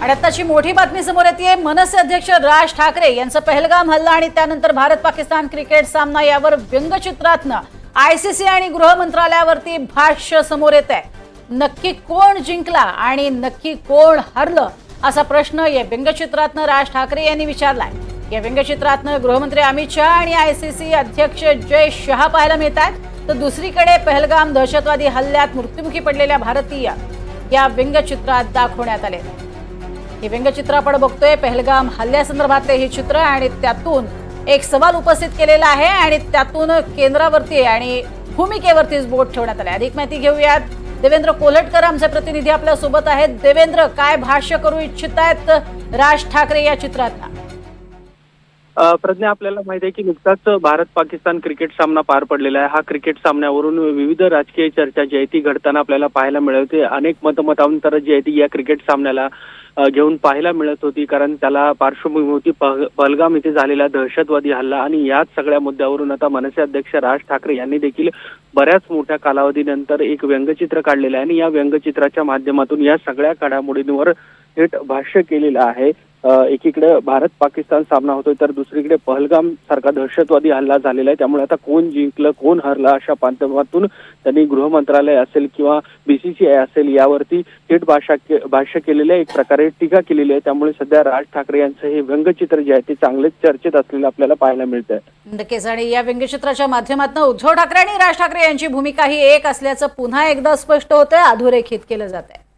आणि आताची मोठी बातमी समोर येते मनसे अध्यक्ष राज ठाकरे यांचं पहलगाम हल्ला आणि त्यानंतर भारत पाकिस्तान क्रिकेट सामना यावर व्यंगचित्रातनं आयसीसी आणि गृह मंत्रालयावरती भाष्य समोर येत आहे नक्की कोण जिंकला आणि नक्की कोण हरलं असा प्रश्न या व्यंगचित्रातनं राज ठाकरे यांनी विचारलाय. या व्यंगचित्रातनं गृहमंत्री अमित शहा आणि आयसीसी अध्यक्ष जय शहा पाहायला मिळत आहेत तर दुसरीकडे पहलगाम दहशतवादी हल्ल्यात मृत्युमुखी पडलेल्या भारतीय या व्यंगचित्रात दाखवण्यात आले हे व्यंगचित्र आपण बघतोय. पहलगाम हल्ल्यासंदर्भातले हे चित्र आणि त्यातून एक सवाल उपस्थित केलेला आहे आणि त्यातून केंद्रावरती आणि भूमिकेवरतीच बोट ठेवण्यात आले. अधिक माहिती घेऊयात. देवेंद्र कोलटकर आमचे प्रतिनिधी आपल्यासोबत आहेत. देवेंद्र काय भाष्य करू इच्छित आहेत राज ठाकरे या चित्रातला. प्रज्ञा आपल्याला माहिती आहे की नुकताच भारत पाकिस्तान क्रिकेट सामना पार पडलेला आहे. हा क्रिकेट सामन्यावरून विविध राजकीय चर्चा जी आहे ती घडताना आपल्याला पाहायला मिळत होती. अनेक मतमतांतर जी आहे ती या क्रिकेट सामन्याला घेऊन पाहायला मिळत होती. कारण त्याला पार्श्वभूमी होती. पह- पहलगाम इथे झालेला दहशतवादी हल्ला आणि याच सगळ्या मुद्द्यावरून आता मनसे अध्यक्ष राज ठाकरे यांनी देखील बऱ्याच मोठ्या कालावधीनंतर एक व्यंगचित्र काढलेलं आहे. आणि या व्यंगचित्राच्या माध्यमातून या सगळ्या घडामोडींवर थेट भाष्य केलेलं आहे. एकीकडे भारत पाकिस्तान सामना होतोय तर दुसरीकडे पहलगाम सारखा दहशतवादी हल्ला झालेला आहे. त्यामुळे आता कोण जिंकलं कोण हरलं अशा माध्यमातून त्यांनी गृह मंत्रालय असेल किंवा बीसीसीआय असेल यावरती थेट भाषा के- भाष्य केलेलं आहे. एक प्रकारे टीका केलेली आहे. त्यामुळे सध्या राज ठाकरे यांचं हे व्यंगचित्र जे आहे ते चांगलेच चर्चेत असलेलं आपल्याला पाहायला मिळत आहे नक्कीच आणि या व्यंगचित्राच्या माध्यमातून उद्धव ठाकरे आणि राज ठाकरे यांची भूमिका ही एक असल्याचं पुन्हा एकदा स्पष्ट होतंय अधोरेखित केलं जात आहे